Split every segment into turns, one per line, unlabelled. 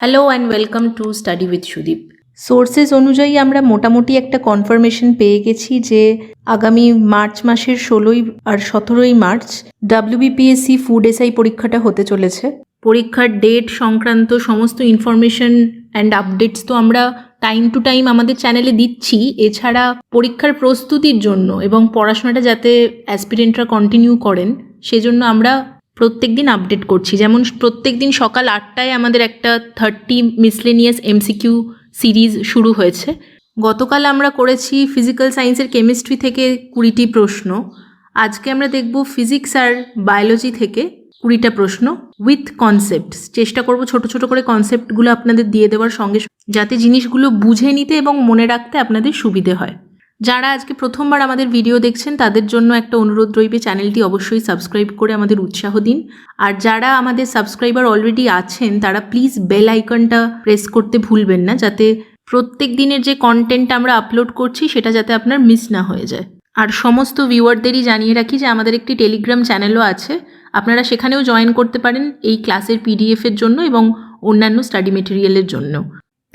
Hello and welcome to study with Sudip sources অনুযায়ী আমরা মোটামুটি একটা কনফার্মেশন পেয়ে গেছি যে আগামী মার্চ মাসের ষোলোই আর সতেরোই মার্চ ডাব্লিউবিপিএসসি ফুড এসআই পরীক্ষাটা হতে চলেছে। পরীক্ষার ডেট সংক্রান্ত সমস্ত ইনফরমেশন অ্যান্ড আপডেটস তো আমরা টাইম টু টাইম আমাদের চ্যানেলে দিচ্ছি। এছাড়া পরীক্ষার প্রস্তুতির জন্য এবং পড়াশোনাটা যাতে অ্যাসপিরেন্টরা কন্টিনিউ করেন সেজন্য আমরা প্রত্যেক দিন আপডেট করছি। যেমন প্রত্যেক দিন সকাল আটটায় আমাদের একটা থার্টি মিসলেনিয়াস এমসিকিউ সিরিজ শুরু হয়েছে। গতকাল আমরা করেছি ফিজিক্যাল সায়েন্সের কেমিস্ট্রি থেকে কুড়িটি প্রশ্ন। আজকে আমরা দেখব ফিজিক্স আর বায়োলজি থেকে কুড়িটা প্রশ্ন উইথ কনসেপ্ট চেষ্টা করব ছোট ছোট করে কনসেপ্টগুলো আপনাদের দিয়ে দেওয়ার সঙ্গে, যাতে জিনিসগুলো বুঝে নিতে এবং মনে রাখতে আপনাদের সুবিধে হয়। যারা আজকে প্রথমবার আমাদের ভিডিও দেখছেন, তাদের জন্য একটা অনুরোধ রইবে, চ্যানেলটি অবশ্যই সাবস্ক্রাইব করে আমাদের উৎসাহ দিন। আর যারা আমাদের সাবস্ক্রাইবার অলরেডি আছেন, তারা প্লিজ বেল আইকনটা প্রেস করতে ভুলবেন না, যাতে প্রত্যেক দিনের যে কন্টেন্ট আমরা আপলোড করছি, সেটা যাতে আপনার মিস না হয়ে যায়। আর সমস্ত ভিউয়ারদেরই জানিয়ে রাখি যে, আমাদের একটি টেলিগ্রাম চ্যানেলও আছে। আপনারা সেখানেও জয়েন করতে পারেন এই ক্লাসের পিডিএফের জন্য এবং অন্যান্য স্টাডি মেটেরিয়ালের জন্য।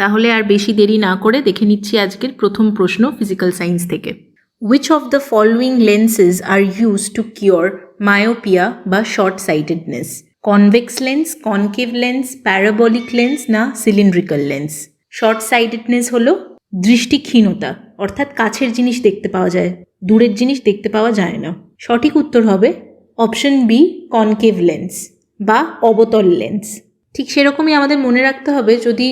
তাহলে আর বেশি দেরি না করে দেখে নিচ্ছি আজকের প্রথম প্রশ্ন ফিজিক্যাল সায়েন্স থেকে। Which of the following lenses are used to cure myopia বা short sightedness convex lens concave lens parabolic lens না সিলিন্ড্রিক্যাল লেন্স শর্ট সাইটেডনেস হলো দৃষ্টিক্ষীণতা, অর্থাৎ কাছের জিনিস দেখতে পাওয়া যায়, দূরের জিনিস দেখতে পাওয়া যায় না। সঠিক উত্তর হবে অপশন বি কনকেভ লেন্স বা অবতল লেন্স ঠিক সেরকমই আমাদের মনে রাখতে হবে যদি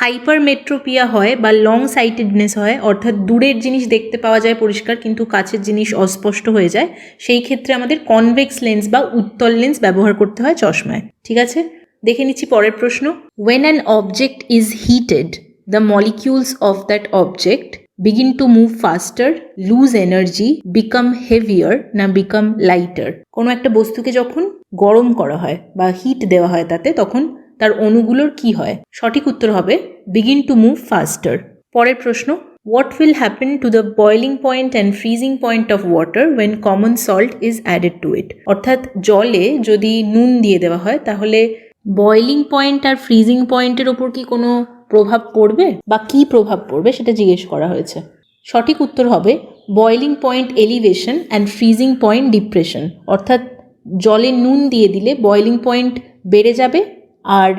হাইপার মেট্রোপিয়া হয় বা লং সাইটেডনেস হয়, অর্থাৎ দূরের জিনিস দেখতে পাওয়া যায় পরিষ্কার, কিন্তু কাছের জিনিস অস্পষ্ট হয়ে যায়। সেই ক্ষেত্রে আমাদের কনভেক্স লেন্স বা উত্তল লেন্স ব্যবহার করতে হয় চশমায়। ঠিক আছে? দেখে নিচ্ছি পরের প্রশ্ন। When an object is heated the molecules of that object begin to move faster lose energy become heavier না বিকাম লাইটার কোনো একটা বস্তুকে যখন গরম করা হয় বা হিট দেওয়া হয় তাতে, তখন তার অণুগুলোর কি হয়? সঠিক উত্তর হবে বিগিন টু মুভ ফাস্টার পরের প্রশ্ন what will happen to the boiling point and freezing point of water when common salt is added to it অর্থাৎ জলে যদি নুন দিয়ে দেওয়া হয়, তাহলে বয়লিং পয়েন্ট আর ফ্রিজিং পয়েন্টের ওপর কি কোনো প্রভাব পড়বে? বা কি প্রভাব পড়বে সেটা জিজ্ঞেস করা হয়েছে। সঠিক উত্তর হবে boiling point elevation and freezing point depression অর্থাৎ জলে নুন দিয়ে দিলে বয়লিং পয়েন্ট বেড়ে যাবে আর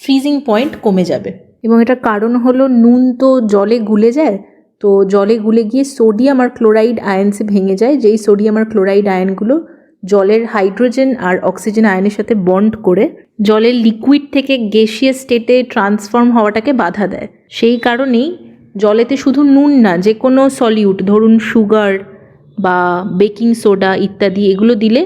ফ্রিজিং পয়েন্ট কমে যাবে। এবং এটার কারণ হলো নুন তো জলে গুলে যায়, তো জলে গুলে গিয়ে সোডিয়াম আর ক্লোরাইড আয়নসে ভেঙে যায়, যেই সোডিয়াম আর ক্লোরাইড আয়নগুলো জলের হাইড্রোজেন আর অক্সিজেন আয়নের সাথে বন্ড করে জলের লিকুইড থেকে গ্যাসিয়াস স্টেটে ট্রান্সফর্ম হওয়াটাকে বাধা দেয়। সেই কারণেই জলেতে শুধু নুন না, যে কোনো সলিউট ধরুন সুগার বা বেকিং সোডা ইত্যাদি, এগুলো দিলে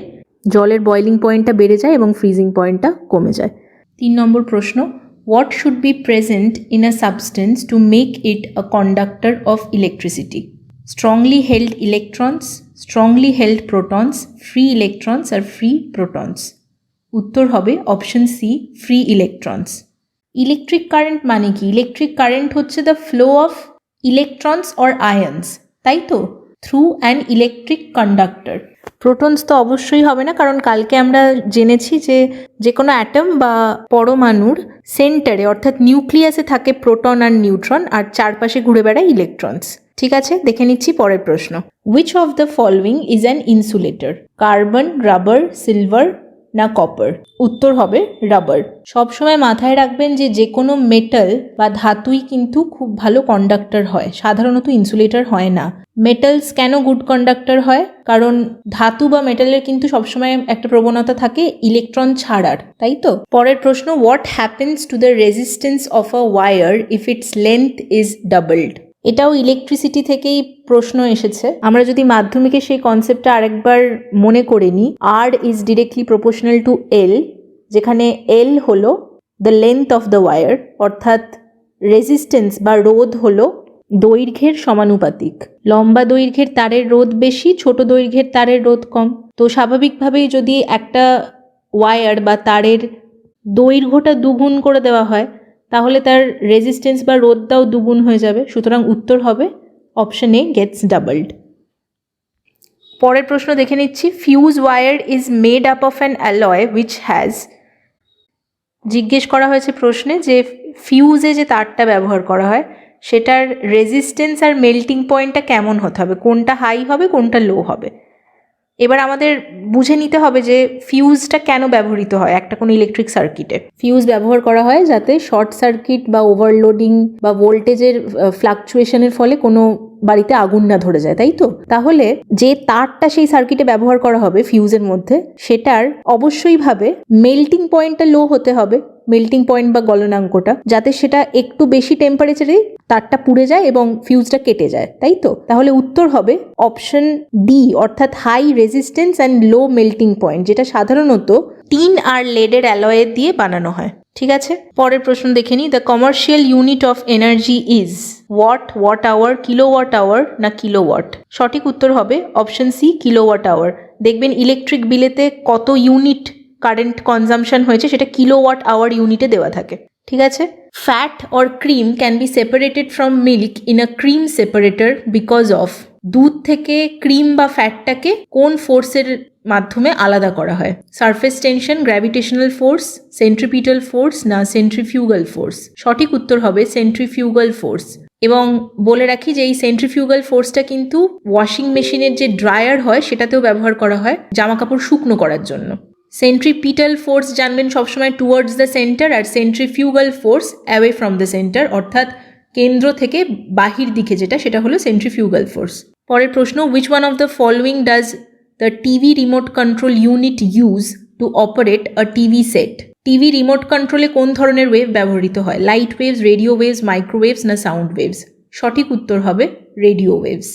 জলের বয়লিং পয়েন্টটা বেড়ে যায় এবং ফ্রিজিং পয়েন্টটা কমে যায়। তিন নম্বর প্রশ্ন what should be present in a substance to make it a conductor of electricity strongly held electrons strongly held protons free electrons R free protons উত্তর হবে option C free electrons electric current মানে কি? Electric current হচ্ছে the flow of electrons or ions তাই তো? Through an electric conductor protons তো অবশ্যই হবে না, কারণ কালকে আমরা জেনেছি যে যে কোনো অ্যাটম বা পরমাণুর সেন্টারে অর্থাৎ নিউক্লিয়াসে থাকে প্রোটন আর নিউট্রন আর চারপাশে ঘুরে বেড়ায় ইলেকট্রনস ঠিক আছে? দেখে নিচ্ছি পরের প্রশ্ন। Which of the following is an insulator carbon rubber silver না কপার উত্তর হবে রাবার সবসময় মাথায় রাখবেন যে যে কোনো মেটাল বা ধাতুই কিন্তু খুব ভালো কন্ডাক্টর হয়। সাধারণত ইনসুলেটর হয় না। মেটালস কেন গুড কন্ডাক্টর হয়? কারণ ধাতু বা মেটালের কিন্তু সবসময় একটা প্রবণতা থাকে ইলেকট্রন ছাড়ার, তাই তো? পরের প্রশ্ন what happens to the resistance of a wire if its length is doubled এটাও ইলেকট্রিসিটি থেকেই প্রশ্ন এসেছে। আমরা যদি মাধ্যমিকে সেই কনসেপ্টটা আরেকবার মনে করে নিই R is directly proportional to L যেখানে এল হলো the length of the wire অর্থাৎ রেজিস্ট্যান্স বা রোধ হলো দৈর্ঘ্যের সমানুপাতিক। লম্বা দৈর্ঘ্যের তারের রোধ বেশি, ছোট দৈর্ঘ্যের তারের রোধ কম। তো স্বাভাবিকভাবেই যদি একটা ওয়ার বা তারের দৈর্ঘ্যটা দুগুণ করে দেওয়া হয় তাহলে তার রেজিস্ট্যান্স বা রোধটাও দুগুণ হয়ে যাবে। সুতরাং উত্তর হবে অপশন এ গেটস ডাবলড পরের প্রশ্ন দেখে নিচ্ছি। Fuse wire is made up of an alloy which has জিজ্ঞেস করা হয়েছে প্রশ্নে যে ফিউজে যে তারটা ব্যবহার করা হয়, সেটার রেজিস্ট্যান্স আর মেল্টিং পয়েন্টটা কেমন হতে হবে? কোনটা হাই হবে, কোনটা লো হবে? এবার আমাদের বুঝে নিতে হবে যে ফিউজটা কেন ব্যবহৃত হয়? একটা কোনো ইলেকট্রিক সার্কিটে ফিউজ ব্যবহার করা হয় যাতে শর্ট সার্কিট বা ওভারলোডিং বা ভোল্টেজের ফ্লাকচুয়েশনের ফলে কোনো বাড়িতে আগুন না ধরে যায়, তাই তো? তাহলে যে তারটা সেই সার্কিটে ব্যবহার করা হবে ফিউজের মধ্যে, সেটার অবশ্যইভাবে মেল্টিং পয়েন্টটা লো হতে হবে। মেল্টিং পয়েন্ট বা গলনাঙ্কটা, যাতে সেটা একটু বেশি টেম্পারেচারে তারটা পুড়ে যায় এবং ফিউজটা কেটে যায়, তাই তো? তাহলে উত্তর হবে অপশন ডি অর্থাৎ high resistance and low melting point যেটা সাধারণত টিন আর লেডের অ্যালয়ে দিয়ে বানানো হয়। ঠিক আছে? পরের প্রশ্ন দেখে নিই। The commercial unit of energy is watt watt hour kilo watt hour না কিলো ওয়াট সঠিক উত্তর হবে option C kilo watt hour দেখবেন ইলেকট্রিক বিলেতে কত ইউনিট কারেন্ট কনজামশন হয়েছে, সেটা কিলো ওয়াট আওয়ার ইউনিটে দেওয়া থাকে। ঠিক আছে? Fat or cream can be separated from milk in a cream separator because of দুধ থেকে ক্রিম বা ফ্যাটটাকে কোন ফোর্সের মাধ্যমে আলাদা করা হয়? Surface tension gravitational force centripetal force না সেন্ট্রিফিউগাল ফোর্স সঠিক উত্তর হবে সেন্ট্রিফিউগাল ফোর্স এবং বলে রাখি যে এই সেন্ট্রিফিউগাল ফোর্সটা কিন্তু ওয়াশিং মেশিনের যে ড্রায়ার হয়, সেটাতেও ব্যবহার করা হয় জামা কাপড় শুকনো করার জন্য। সেন্ট্রিপিটাল ফোর্স জানবেন সবসময় towards the centre R centrifugal force away from the centre অর্থাৎ কেন্দ্র থেকে বাহির দিকে যেটা, সেটা হলো সেন্ট্রিফিউগাল ফোর্স পরের প্রশ্ন which one of the following does the TV remote control unit use to operate a TV set TV remote কন্ট্রোলে কোন ধরনের ওয়েভ ব্যবহৃত হয়? Light waves radio waves microwaves না সাউন্ড ওয়েভস সঠিক উত্তর হবে রেডিও ওয়েভস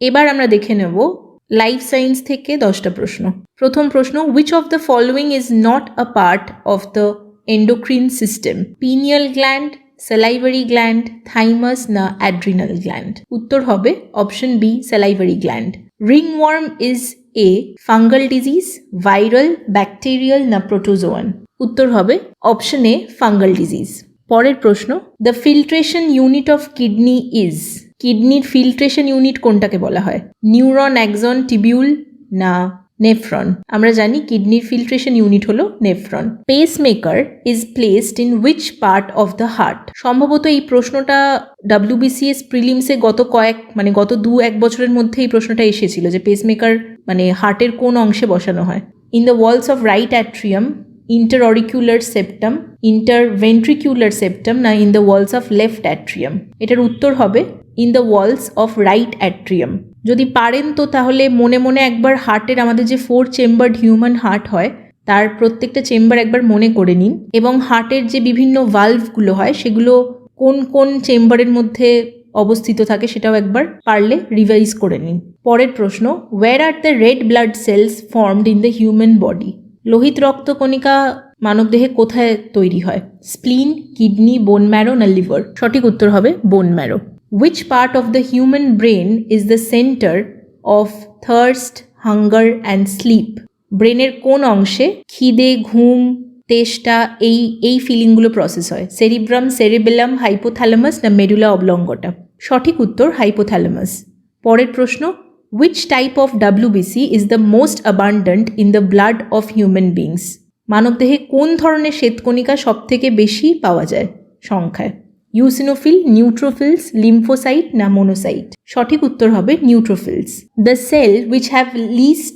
এবার আমরা দেখে নেব লাইফ সায়েন্স থেকে দশটা প্রশ্ন। প্রথম প্রশ্ন which of the following is not a part of the endocrine system pineal gland salivary gland thymus না অ্যাড্রিনাল গ্ল্যান্ড উত্তর হবে option B salivary gland ringworm is a fungal disease viral bacterial না protozoan উত্তর হবে option A fungal disease পরের প্রশ্ন the filtration unit of kidney is কিডনির filtration unit কোনটাকে বলা হয়? নিউরন অ্যাক্সন টিবিউল না নেফ্রন আমরা জানি কিডনির ফিল্ট্রেশন ইউনিট হলো nephron pacemaker is placed in which part of the heart সম্ভবত এই প্রশ্নটা ডাব্লিউবিসিএস প্রিলিমসে গত কয়েক মানে গত দু এক বছরের মধ্যে এই প্রশ্নটা এসেছিল যে পেসমেকার মানে হার্টের কোন অংশে বসানো হয়? In the walls of right atrium interauricular septum interventricular septum না in the walls of left atrium এটার উত্তর হবে in the walls of right atrium যদি পারেন তো তাহলে মনে মনে একবার হার্টের আমাদের যে ফোর চেম্বার্ড হিউম্যান হার্ট হয়, তার প্রত্যেকটা চেম্বার একবার মনে করে নিন। এবং হার্টের যে বিভিন্ন ভালভগুলো হয়, সেগুলো কোন কোন চেম্বারের মধ্যে অবস্থিত থাকে সেটাও একবার পারলে রিভাইজ করে নিন। পরের প্রশ্ন where are the red blood cells formed in the human body লোহিত রক্তকণিকা মানবদেহে কোথায় তৈরি হয়? স্প্লিন কিডনি বোন ম্যারো না লিভার সঠিক উত্তর হবে bone marrow which part of the human brain is the centre of thirst hunger and sleep ব্রেনের কোন অংশে খিদে, ঘুম, তেষ্টা, এই এই ফিলিংগুলো প্রসেস হয়? সেরিব্রাম সেরিবেলাম হাইপোথ্যালামাস না মেডুলা অবলঙ্গটা সঠিক উত্তর হাইপোথ্যালামাস পরের প্রশ্ন which type of WBC is the most abundant in the blood of human beings মানবদেহে কোন ধরনের শ্বেতকণিকা সব থেকে বেশি পাওয়া যায়? সংখ্যায়। ইউসিনোফিল নিউট্রোফিলস লিম্ফোসাইট না মোনোসাইট সঠিক উত্তর হবে neutrophils the cell which have least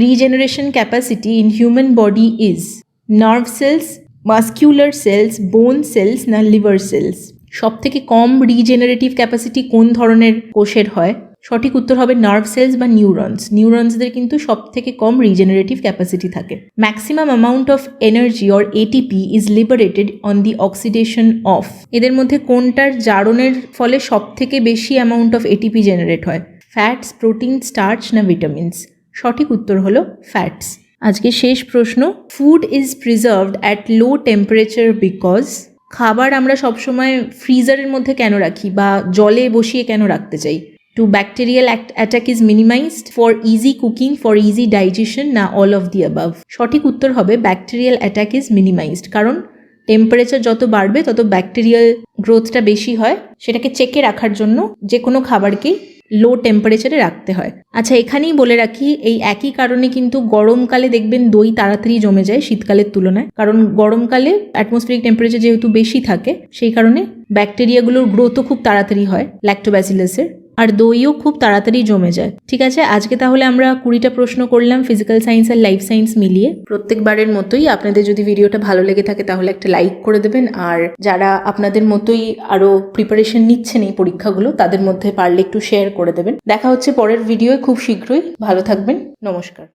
regeneration capacity in human body is nerve cells muscular cells bone cells না লিভার সেলস সব থেকে কম রিজেনারেটিভ ক্যাপাসিটি কোন ধরনের কোষের হয়? সঠিক উত্তর হবে নার্ভ সেলস বা নিউরনস নিউরনসদের কিন্তু সব থেকে কম রিজেনারেটিভ ক্যাপাসিটি থাকে। Maximum amount of energy or ATP is liberated on the oxidation of এদের মধ্যে কোনটার জারণের ফলে সব থেকে বেশি অ্যামাউন্ট অফ এটিপি জেনারেট হয়? ফ্যাটস প্রোটিন স্টার্চ না ভিটামিনস সঠিক উত্তর হলো ফ্যাটস আজকে শেষ প্রশ্ন food is preserved at low temperature because খাবার আমরা সবসময় ফ্রিজারের মধ্যে কেন রাখি বা জলে বসিয়ে কেন রাখতে চাই? To bacterial attack is minimised for easy cooking for easy digestion না অল অফ দি অ্যাবাভ সঠিক উত্তর হবে ব্যাকটেরিয়াল অ্যাটাক ইজ মিনিমাইজড কারণ টেম্পারেচার যত বাড়বে, তত ব্যাকটেরিয়াল গ্রোথটা বেশি হয়। সেটাকে চেকে রাখার জন্য যে কোনো খাবারকেই লো টেম্পারেচারে রাখতে হয়। আচ্ছা এখানেই বলে রাখি, এই একই কারণে কিন্তু গরমকালে দেখবেন দই তাড়াতাড়ি জমে যায় শীতকালের তুলনায়। কারণ গরমকালে অ্যাটমসফিয়ারিক টেম্পারেচার যেহেতু বেশি থাকে, সেই কারণে ব্যাকটেরিয়াগুলোর গ্রোথও খুব তাড়াতাড়ি হয় ল্যাক্টোব্যাসিলাসের আর দইও খুব তাড়াতাড়ি জমে যায়। ঠিক আছে? আজকে তাহলে আমরা কুড়িটা প্রশ্ন করলাম ফিজিক্যাল সায়েন্স আর লাইফ সায়েন্স মিলিয়ে। প্রত্যেকবারের মতোই আপনাদের যদি ভিডিওটা ভালো লেগে থাকে তাহলে একটা লাইক করে দেবেন। আর যারা আপনাদের মতোই আরও প্রিপারেশন নিচ্ছেন এই পরীক্ষাগুলো, তাদের মধ্যে পারলে একটু শেয়ার করে দেবেন। দেখা হচ্ছে পরের ভিডিও খুব শীঘ্রই। ভালো থাকবেন। নমস্কার।